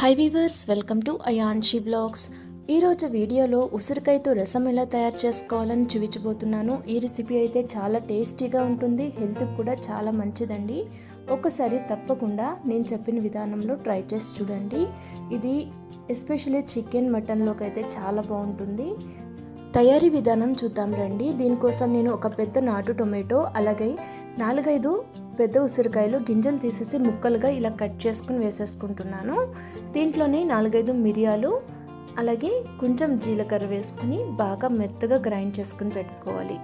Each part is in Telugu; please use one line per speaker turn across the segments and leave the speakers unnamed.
Hi viewers welcome to Ayanshi blogs ఈరోజు వీడియోలో ఉసిరికాయతో రసం ఎలా తయారు చేసుకోవాలని చూపించబోతున్నాను. ఈ రెసిపీ అయితే చాలా టేస్టీగా ఉంటుంది. హెల్త్కి కూడా చాలా మంచిదండి. ఒకసారి తప్పకుండా నేను చెప్పిన విధానంలో ట్రై చేసి చూడండి. ఇది ఎస్పెషల్లీ చికెన్ మటన్లోకి అయితే చాలా బాగుంటుంది. తయారీ విధానం చూద్దాం రండి. దీనికోసం నేను ఒక పెద్ద నాటు టొమాటో అలాగే నాలుగైదు పెద్ద ఉసిరికాయలు గింజలు తీసేసి ముక్కలుగా ఇలా కట్ చేసుకుని వేసేసుకుంటున్నాను. దీంట్లోనే నాలుగైదు మిరియాలు అలాగే కొంచెం జీలకర్ర వేసుకుని బాగా మెత్తగా గ్రైండ్ చేసుకుని పెట్టుకోవాలి.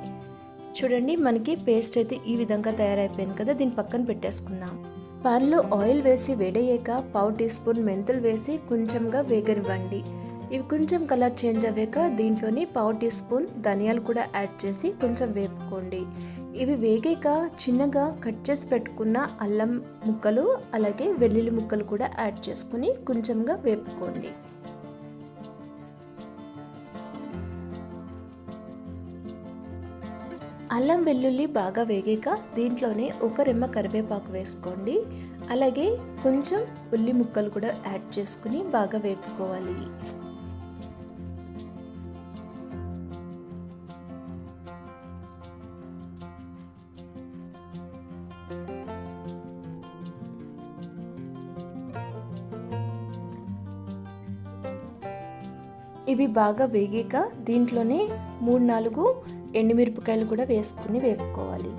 చూడండి మనకి పేస్ట్ అయితే ఈ విధంగా తయారైపోయింది కదా దీన్ని పక్కన పెట్టేసుకుందాం. పాన్లో ఆయిల్ వేసి వేడయ్యాక పావు టీ స్పూన్ మెంతులు వేసి కొంచెంగా వేగనివ్వండి. ఇవి కొంచెం కలర్ చేంజ్ అవ్వాక దీంట్లోని పావు టీ స్పూన్ ధనియాలు కూడా యాడ్ చేసి కొంచెం వేపుకోండి. ఇవి వేగాక చిన్నగా కట్ చేసి పెట్టుకున్న అల్లం ముక్కలు అలాగే వెల్లుల్లి ముక్కలు కూడా యాడ్ చేసుకుని కొంచెంగా వేపుకోండి. అల్లం వెల్లుల్లి బాగా వేగాక దీంట్లోనే ఒక రెమ్మ కరివేపాకు వేసుకోండి. అలాగే కొంచెం ఉల్లి ముక్కలు కూడా యాడ్ చేసుకుని బాగా వేపుకోవాలి. ఇవి బాగా వేగాక దీంట్లోనే మూడు నాలుగు ఎండుమిరపకాయలు కూడా వేసుకుని వేపుకోవాలి.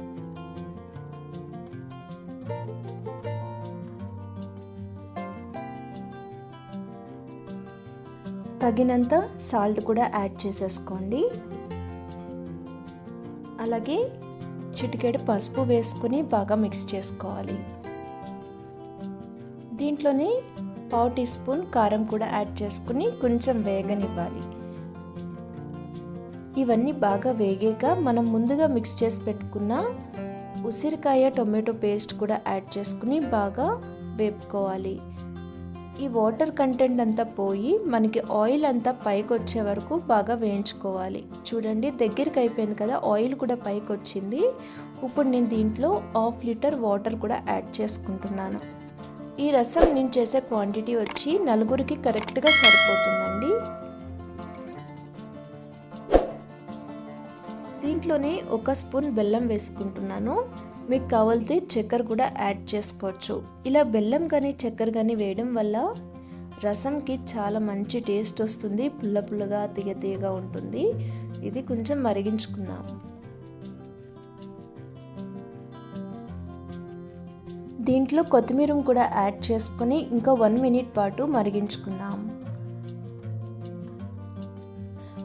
తగినంత సాల్ట్ కూడా యాడ్ చేసేసుకోండి. అలాగే చిటికెడు పసుపు వేసుకుని బాగా మిక్స్ చేసుకోవాలి. దీంట్లోనే పావు టీ స్పూన్ కారం కూడా యాడ్ చేసుకుని కొంచెం వేగనివ్వాలి. ఇవన్నీ బాగా వేగాక మనం ముందుగా మిక్స్ చేసి పెట్టుకున్న ఉసిరికాయ టొమాటో పేస్ట్ కూడా యాడ్ చేసుకుని బాగా వేపుకోవాలి. ఈ వాటర్ కంటెంట్ అంతా పోయి మనకి ఆయిల్ అంతా పైకి వచ్చే వరకు బాగా వేయించుకోవాలి. చూడండి దగ్గరికి అయిపోయింది కదా ఆయిల్ కూడా పైకి వచ్చింది. ఇప్పుడు నేను దీంట్లో హాఫ్ లీటర్ వాటర్ కూడా యాడ్ చేసుకుంటున్నాను. ఈ రసం నేను చేసే క్వాంటిటీ వచ్చి నలుగురికి కరెక్ట్గా సరిపోతుందండి. దీంట్లోనే ఒక స్పూన్ బెల్లం వేసుకుంటున్నాను. మీకు కావాలితే చక్కెర కూడా యాడ్ చేసుకోవచ్చు. ఇలా బెల్లం కానీ చక్కెర కానీ వేయడం వల్ల రసంకి చాలా మంచి టేస్ట్ వస్తుంది. పుల్ల పుల్లగా తీగ తీయగా ఉంటుంది. ఇది కొంచెం మరిగించుకుందాం. దీంట్లో కొత్తిమీర కూడా యాడ్ చేసుకొని ఇంకా వన్ మినిట్ పాటు మరిగించుకుందాం.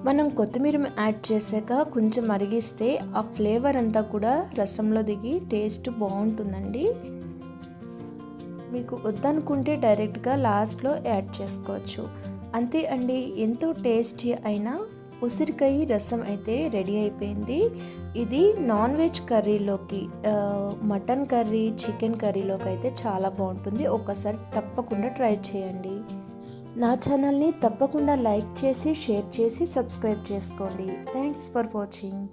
మనం కొత్తిమీర యాడ్ చేశాక కొంచెం మరిగిస్తే ఆ ఫ్లేవర్ అంతా కూడా రసంలో దిగి టేస్ట్ బాగుంటుందండి. మీకు వద్దనుకుంటే డైరెక్ట్గా లాస్ట్లో యాడ్ చేసుకోవచ్చు. అంతే అండి ఎంతో టేస్టీ అయినా ఉసిరికాయ రసం అయితే రెడీ అయిపోయింది. ఇది నాన్ వెజ్ కర్రీలోకి మటన్ కర్రీ చికెన్ కర్రీలోకి అయితే చాలా బాగుంటుంది. ఒకసారి తప్పకుండా ట్రై చేయండి. నా ఛానల్ని తప్పకుండా లైక్ చేసి షేర్ చేసి సబ్స్క్రైబ్ చేసుకోండి. Thanks for watching.